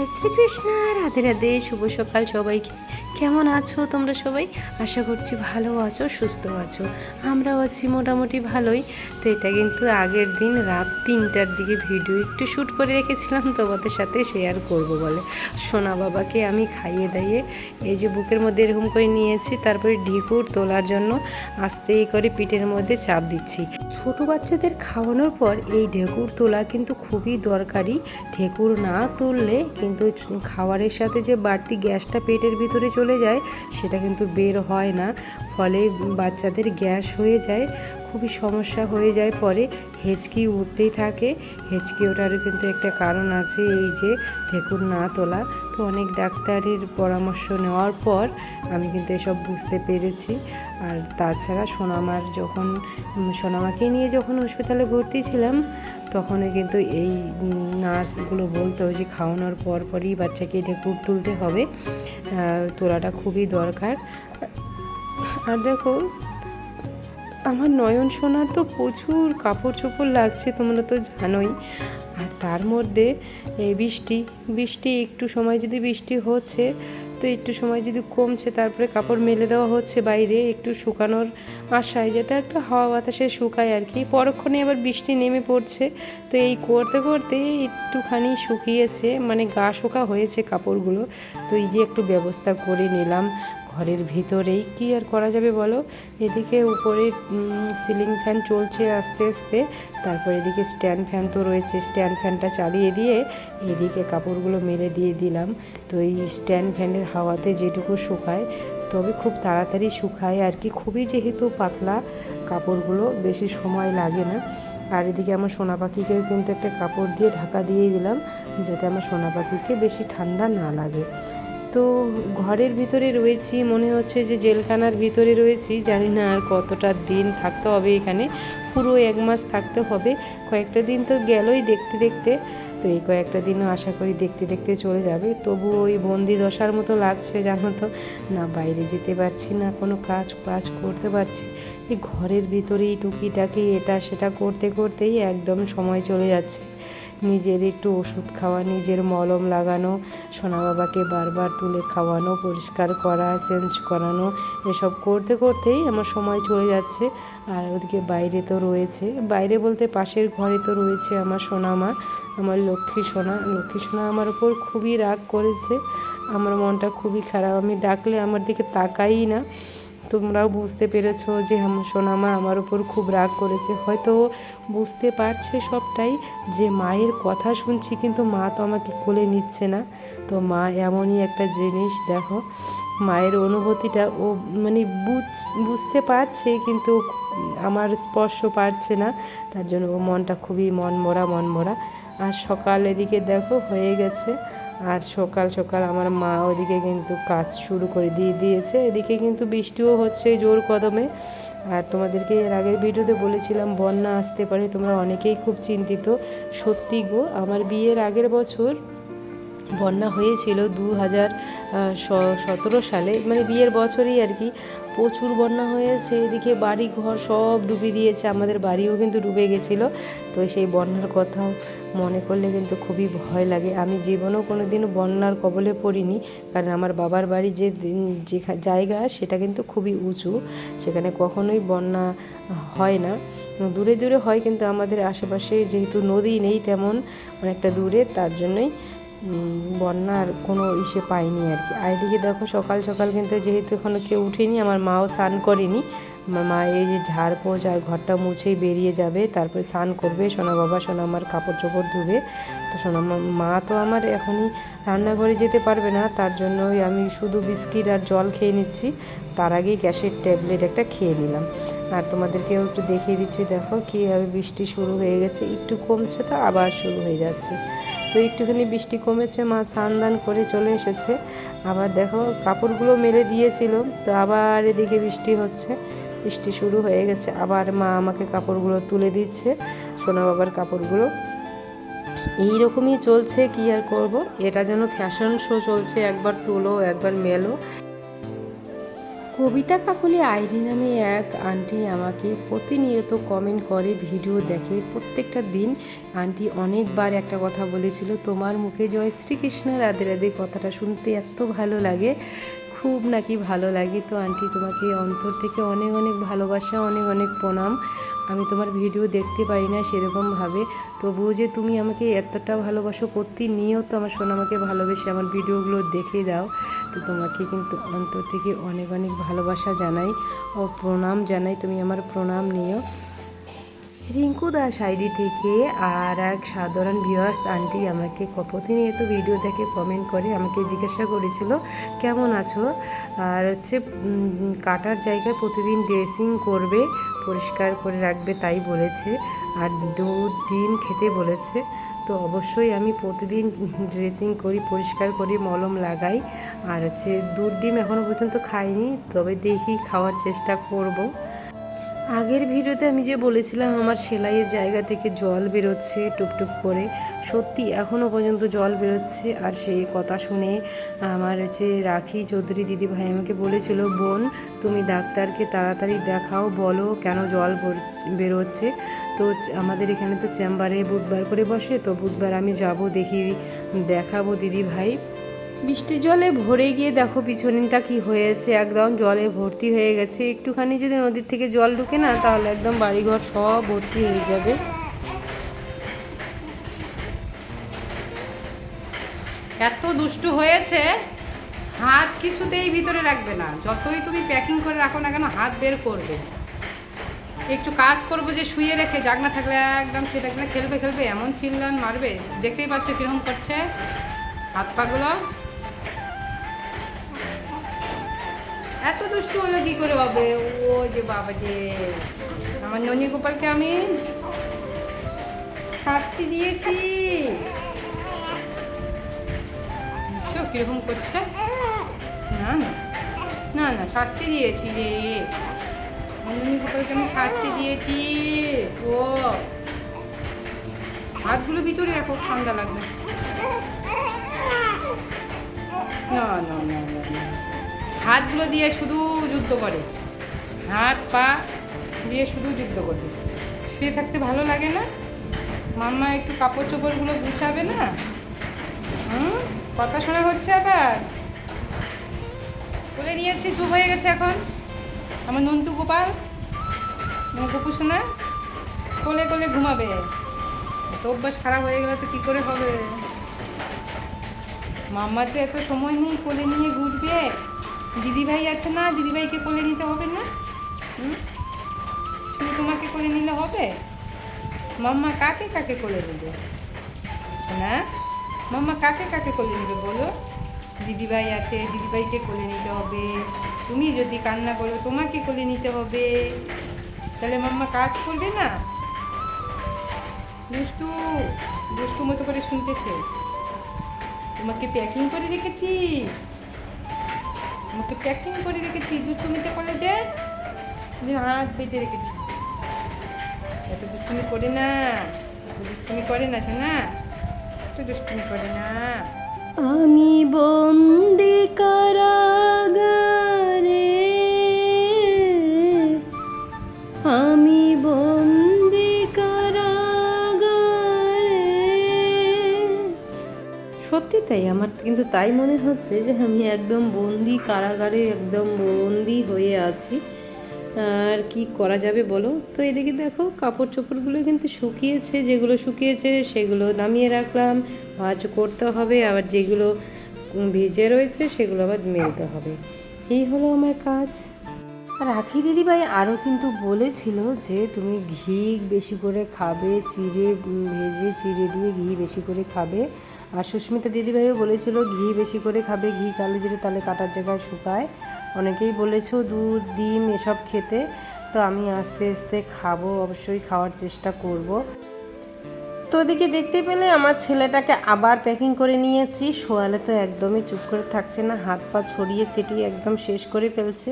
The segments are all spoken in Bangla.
জয় শ্রীকৃষ্ণ রাধে রাধে শুভ সকাল সবাইকে। কেমন আছো তোমরা সবাই? আশা করছি ভালো আছো, সুস্থ আছো। আমরাও আছি মোটামুটি ভালোই। তো এটা কিন্তু আগের দিন রাত তিনটার দিকে ভিডিও একটু শ্যুট করে রেখেছিলাম, তোমাদের সাথে শেয়ার করব বলে। সোনা বাবাকে আমি খাইয়ে দাইয়ে এই যে বুকের মধ্যে এরকম করে নিয়েছি, তারপরে ঢিকুর তোলার জন্য আস্তে করে পিঠের মধ্যে চাপ দিচ্ছি। ছোট বাচ্চাদের খাওয়ানোর পর এই ঢেকুর তোলা কিন্তু খুবই দরকারি। ঢেকুর না তুললে কিন্তু খাবারের সাথে যে বাড়তি গ্যাসটা পেটের ভিতরে চলে যায়, সেটা কিন্তু বের হয় না। ফলে বাচ্চাদের গ্যাস হয়ে যায়, খুবই সমস্যা হয়ে যায়। পরে হেঁচকি উঠতেই থাকে। হেঁচকি ওঠারও কিন্তু একটা কারণ আছে এই যে, ঢেকুর না তোলা। তো অনেক ডাক্তারের পরামর্শ নেওয়ার পর আমি কিন্তু এসব বুঝতে পেরেছি। আর তাছাড়া সোনামার যখন, সোনামাকে নিয়ে যখন হসপিটালে ভর্তি ছিলাম তখনও কিন্তু এই নার্সগুলো বলতো যে খাওয়ানোর পর পরই বাচ্চাকে ঢেকুর তুলতে হবে। তোলাটা খুবই দরকার। আর দেখো, আমার নয়ন সোনার তো প্রচুর কাপড় চোপড় লাগছে, তোমরা তো জানোই। আর তার মধ্যে বৃষ্টি বৃষ্টি একটু সময় যদি বৃষ্টি হচ্ছে তো একটু সময় যদি কমছে, তারপরে কাপড় মেলে দেওয়া হচ্ছে বাইরে, একটু শুকানোর আশায়, যাতে একটা হাওয়া বাতাসে শুকায় আর কি। পরক্ষণে আবার বৃষ্টি নেমে পড়ছে, তো এই করতে করতে একটুখানি শুকিয়েছে মানে গা শোকা হয়েছে কাপড়গুলো। তো এই যে একটু ব্যবস্থা করে নিলাম। ঘরের ভিতরেই কি আর করা যাবে বলো? এদিকে উপরে সিলিং ফ্যান চলছে আস্তে আস্তে, তারপর এদিকে স্ট্যান্ড ফ্যান তো রয়েছে। স্ট্যান্ড ফ্যানটা চালিয়ে দিয়ে এদিকে কাপড়গুলো মেলে দিয়ে দিলাম। তো এই স্ট্যান্ড ফ্যানের হাওয়াতে যেটুকু শুকায়, তবে খুব তাড়াতাড়ি শুকায়। আর কি, খুবই যেহেতু পাতলা কাপড়গুলো, বেশি সময় লাগে না। আর এদিকে আমার সোনা পাখিকেও কিন্তু একটা কাপড় দিয়ে ঢাকা দিয়ে দিলাম, যাতে আমার সোনা পাখিকে বেশি ঠান্ডা না লাগে। তো ঘরের ভিতরে রয়েছি, মনে হচ্ছে যে জেলখানার ভিতরে রয়েছি, জানি না আর কতটা দিন থাকতে হবে এখানে, পুরো এক মাস থাকতে হবে, কয়েকটা দিন তো গেলই দেখতে দেখতে, তো এই কয়েকটা দিনও আশা করি দেখতে দেখতে চলে যাবে, তবু ওই বন্দি দশার মতো লাগছে জানো তো, না বাইরে যেতে পারছি না, কোনো কাজ কাজ করতে পারছি, এই ঘরের ভিতরেই টুকিটাকি এটা সেটা করতে করতেই একদম সময় চলে যাচ্ছে। নিজের একটু ওষুধ খাওয়া, নিজের মলম লাগানো, সোনা বাবাকে বারবার তুলে খাওয়ানো, পরিষ্কার করা চেঞ্জ করানো, এসব করতে করতেই আমার সময় চলে যাচ্ছে। আর ওদিকে বাইরে তো রয়েছে। বাইরে বলতে পাশের ঘরে তো রয়েছে আমার সোনা মা আমার লক্ষ্মী সোনা। লক্ষ্মী সোনা আমার ওপর খুবই রাগ করেছে। আমার মনটা খুবই খারাপ। আমি ডাকলে আমার দিকে তাকাই না। তোমরাও বুঝতে পেরেছ যে সোনামা আমার উপর খুব রাগ করেছে। হয়তো বুঝতে পারছে সবটাই যে মায়ের কথা শুনছি, কিন্তু মা তো আমাকে কোলে নিচ্ছে না। তো মা, এমনই একটা জিনিস দেখো, মায়ের অনুভূতিটা ও মানে বুঝ, বুঝতে পারছে, কিন্তু আমার স্পর্শ পারছে না। তার জন্য ও মনটা খুবই মনমরা মনমরা। আর সকালের দিকে দেখো, হয়ে গেছে। আর সকাল সকাল আমার মা ওদিকে কিন্তু কাজ শুরু করে দিয়ে দিয়েছে। এদিকে কিন্তু বৃষ্টিও হচ্ছে জোর কদমে। আর তোমাদেরকে এর আগের ভিডিওতে বলেছিলাম, বন্যা আসতে পারে, তোমরা অনেকেই খুব চিন্তিত। সত্যি গো, আমার বিয়ের আগের বছর বন্যা হয়েছিল দু হাজার সতেরো সালে মানে বিয়ের বছরই আর কি, প্রচুর বন্যা হয়েছে, এদিকে বাড়ি ঘর সব ডুবে দিয়েছে, আমাদের বাড়িও কিন্তু ডুবে গেছিল। তো সেই বন্যার কথা মনে করলে কিন্তু খুবই ভয় লাগে। আমি জীবনেও কোনো দিনও বন্যার কবলে পড়িনি, কারণ আমার বাবার বাড়ি যে দিন- জায়গা, সেটা কিন্তু খুবই উঁচু, সেখানে কখনোই বন্যা হয় না। দূরে দূরে হয় কিন্তু আমাদের আশেপাশে যেহেতু নদী নেই তেমন, অনেকটা দূরে, তার জন্যই বন্যার কোনো ইসে পাইনি আর কি। আর এদিকে দেখো সকাল সকাল কিন্তু যেহেতু এখনও কেউ উঠেনি, আমার মাও স্নান করেনি। আমার মা এই যে ঝাড় পোছ আর ঘরটা মুছেই বেরিয়ে যাবে, তারপরে স্নান করবে। সোনা বাবা, সোনা আমার কাপড় চোপড় ধুবে। তো সোনা মা- তো আমার এখনই রান্নাঘরে যেতে পারবে না, তার জন্য আমি শুধু বিস্কিট আর জল খেয়ে নিচ্ছি। তার আগেই গ্যাসের ট্যাবলেট একটা খেয়ে নিলাম। আর তোমাদেরকেও একটু দেখিয়ে দিচ্ছি, দেখো কীভাবে বৃষ্টি শুরু হয়ে গেছে। একটু কমছে তো আবার শুরু হয়ে যাচ্ছে। তো একটুখানি বৃষ্টি কমেছে, মা স্নান দান করে চলে এসেছে। আবার দেখো কাপড়গুলো মেলে দিয়েছিল, তো আবার এদিকে বৃষ্টি হচ্ছে, বৃষ্টি শুরু হয়ে গেছে। আবার মা আমাকে কাপড়গুলো তুলে দিচ্ছে, সোনা বাবার কাপড়গুলো। এই রকমই চলছে, কি আর করব? এটা যেন ফ্যাশন শো চলছে, একবার তুলো, একবার মেলো। কবিতা কাকলি আইডি নামে এক আন্টি আমাকে প্রতিনিয়ত কমেন্ট করে ভিডিও দেখে। প্রত্যেকটা দিন আন্টি অনেকবার একটা কথা বলেছিল, তোমার মুখে জয় শ্রীকৃষ্ণ, রাধে রাধে। কথাটা শুনতে এত ভালো লাগে, খুব নাকি ভালো লাগে। তো আন্টি তোমাকে অন্তর থেকে অনেক অনেক ভালোবাসা, অনেক অনেক প্রণাম। আমি তোমার ভিডিও দেখতে পারি না সেরকমভাবে। তবুও যে তুমি আমাকে এতটা ভালোবাসো প্রতিনিয়ত আমার সোনামাকে ভালোবেসে আমার ভিডিওগুলো দেখে দাও। তো তোমাকে কিন্তু অন্তর থেকে অনেক অনেক ভালোবাসা জানাই ও প্রণাম জানাই। তুমি আমার প্রণাম নিও। রিঙ্কু দাস আইডি থেকে আর এক সাধারণ ভিউয়ার্স আন্টি আমাকে প্রতিনিয়ত ভিডিও দেখে কমেন্ট করে, আমাকে জিজ্ঞাসা করেছিল, কেমন আছো? আর হচ্ছে কাটার জায়গায় প্রতিদিন ড্রেসিং করবে। পরিষ্কার করে রাখবে তাই বলেছে। আর দুধ ডিম খেতে বলেছে। তো অবশ্যই আমি প্রতিদিন ড্রেসিং করি, পরিষ্কার করি, মলম লাগাই। আর হচ্ছে দুধ ডিম এখনও পর্যন্ত খাইনি, তবে দেখি খাওয়ার চেষ্টা করব। আগের ভিডিওতে আমি যে বলেছিলাম, আমার সেলাইয়ের জায়গা থেকে জল বেরোচ্ছে টুপটুপ করে। সত্যি এখনও পর্যন্ত জল বেরোচ্ছে। আর সেই কথা শুনে আমার হচ্ছে রাখি চৌধুরী দিদি ভাই আমাকে বলেছিল, বোন, তুমি ডাক্তারকে তাড়াতাড়ি দেখাও, বলো কেন জল বেরোচ্ছে? তো আমাদের এখানে তো চেম্বারে বুধবার করে বসে, তো বুধবার আমি যাব, দেখি, দেখাবো দিদি ভাই বৃষ্টির জলে ভরে গিয়ে দেখো পিছনটা কি হয়েছে। একদম জলে ভর্তি হয়ে গেছে। একটুখানি যদি নদীর থেকে জল ঢুকে না, তাহলে একদম বাড়িঘর সব ভর্তি হয়ে যাবে। এত দুষ্টু হয়েছে, হাত কিছুতেই ভিতরে রাখবে না। যতই তুমি প্যাকিং করে রাখো না কেন, হাত বের করবে। একটু কাজ করব যে শুয়ে রেখে জাগনা থাকলে একদম শুয়ে থাকলে খেলবে খেলবে, এমন চিল্লান মারবে। দেখতেই পাচ্ছ কীরকম করছে হাত পাগুলো এত দুষ্টু হলে কি করে হবে? ও যে বাবা যে। আমার ননী গোপালকে আমি শাস্তি দিয়েছি। বুঝছ? কীরকম করছে? না না। না শাস্তি দিয়েছি রে। নন্দিনী গোপালকে আমি শাস্তি দিয়েছি। ও। হাতগুলো ভিতরে রাখো ঠান্ডা লাগবে। না না না, না। হাতগুলো দিয়ে শুধু যুদ্ধ করে। হাত, পা দিয়ে শুধু যুদ্ধ করে। শুয়ে থাকতে ভালো লাগে না? মাম্মা একটু কাপড় চোপড়গুলো গুছাবে না? হুম? কথা শোনা হচ্ছে আবার? বলে নিয়েছি, চুপ হয়ে গেছে এখন। আমার নন্তু গোপাল গোপু শোনা কোলে কোলে ঘুমাবে। তো অভ্যাস খারাপ হয়ে গেলে তো কী করে হবে? মাম্মার তো এত সময় নেই, কোলে নিয়ে ঘুরবে। দিদিভাই আছে না, দিদিভাইকে কোলে নিতে হবে না? শুধু তোমাকে কোলে নিলে হবে? মাম্মা কাকে কাকে কোলে নেবে? না, মাম্মা কাকে কাকে কোলে নেবে বলো? দিদিভাই আছে, দিদিভাইকে কোলে নিতে হবে। তুমি যদি কান্না করো, তোমাকে কোলে নিতে হবে। তাহলে মাম্মা কাজ করবে না? দুষ্টু দুষ্টু মতো করে শুনতেছে। তোমাকে প্যাকিং করে রেখেছি। তোমাকে প্যাকিং করে রেখেছি। দুষ্টুমিতে করে যে তুমি হাত বেঁধে রেখেছি। এত দুষ্টুমি করে না। দুষ্টুমি করে না সে না এত দুষ্টুমি করে না। আমি বন্দি সত্যি তাই, আমার কিন্তু তাই মনে হচ্ছে যে আমি একদম বন্দি, কারাগারে একদম বন্দি হয়ে আছি। আর কি করা যাবে বলো? তো এদিকে দেখো কাপড় চোপড়গুলো কিন্তু শুকিয়েছে, যেগুলো শুকিয়েছে সেগুলো নামিয়ে রাখলাম। ভাজ করতে হবে, আবার যেগুলো ভিজে রয়েছে সেগুলো আবার মেলতে হবে। এই হলো আমার কাজ। রাখি দিদিভাই আরও কিন্তু বলেছিল যে তুমি ঘি বেশি করে খাবে, চিড়ে ভেজে চিড়ে দিয়ে ঘি বেশি করে খাবে। আর সুস্মিতা দিদিভাইও বলেছিল, ঘি বেশি করে খাবে, ঘি খালে যেটা তাহলে কাটার জায়গায় শুকায়। অনেকেই বলেছ, দুধ, ডিম এসব খেতে, তো আমি আস্তে আস্তে খাব, অবশ্যই খাওয়ার চেষ্টা করব। তো ওদিকে দেখতে পেলে আমার ছেলেটাকে আবার প্যাকিং করে নিয়েছি। শোয়ালে তো একদমই চুপ করে থাকছে না, হাত পা ছড়িয়ে ছিটিয়ে একদম শেষ করে ফেলছে।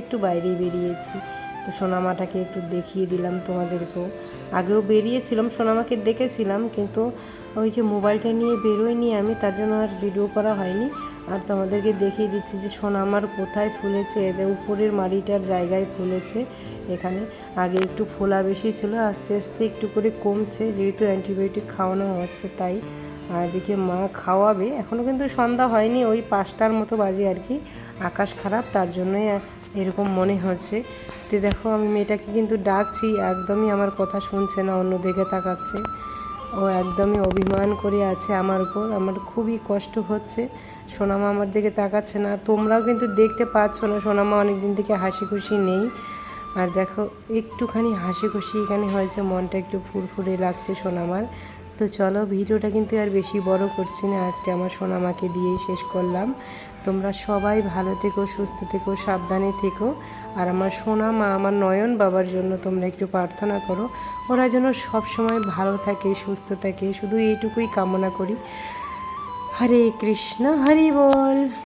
একটু বাইরে বেরিয়েছি। তো সোনামাটাকে একটু দেখিয়ে দিলাম তোমাদেরকেও। আগেও বেরিয়েছিলাম, সোনামাকে দেখেছিলাম, কিন্তু ওই যে মোবাইলটা নিয়ে বেরোয়নি আমি, তার জন্য আর ভিডিও করা হয়নি। আর তোমাদেরকে দেখিয়ে দিচ্ছি যে সোনামার কোথায় ফুলেছে, এদের উপরের মাড়িটার জায়গায় ফুলেছে এখানে। আগে একটু ফোলা বেশি ছিল, আস্তে আস্তে একটু করে কমছে, যেহেতু অ্যান্টিবায়োটিক খাওয়ানো হচ্ছে তাই। আর এদিকে মা খাওয়াবে এখনও কিন্তু সন্ধ্যা হয়নি, ওই পাঁচটার মতো বাজে আর কি। আকাশ খারাপ, তার জন্যই এরকম মনে হচ্ছে। তো দেখো, আমি মেয়েটাকে কিন্তু ডাকছি, একদমই আমার কথা শুনছে না, অন্য দিকে তাকাচ্ছে। ও একদমই অভিমান করে আছে আমার উপর। আমার খুবই কষ্ট হচ্ছে। সোনামা আমার দিকে তাকাচ্ছে না। তোমরাও কিন্তু দেখতে পাচ্ছ না, সোনামা অনেক দিন থেকে হাসি খুশি নেই। আর দেখো, একটুখানি হাসি খুশি এখানে হয়েছে, মনটা একটু ফুরফুরে লাগছে সোনামার। তো চলো, ভিডিওটা কিন্তু আর বেশি বড় করছি না। আজকে আমার সোনামাকে দিয়েই শেষ করলাম। তোমরা সবাই ভালো থেকো, সুস্থ থেকো, সাবধানে থেকো। আর আমার সোনা মা আমার নয়ন বাবার জন্য তোমরা একটু প্রার্থনা করো। ওরা যেন সব সময় ভালো থাকে, সুস্থ থাকে। শুধু এইটুকুই কামনা করি। হরে কৃষ্ণ, হরি বল।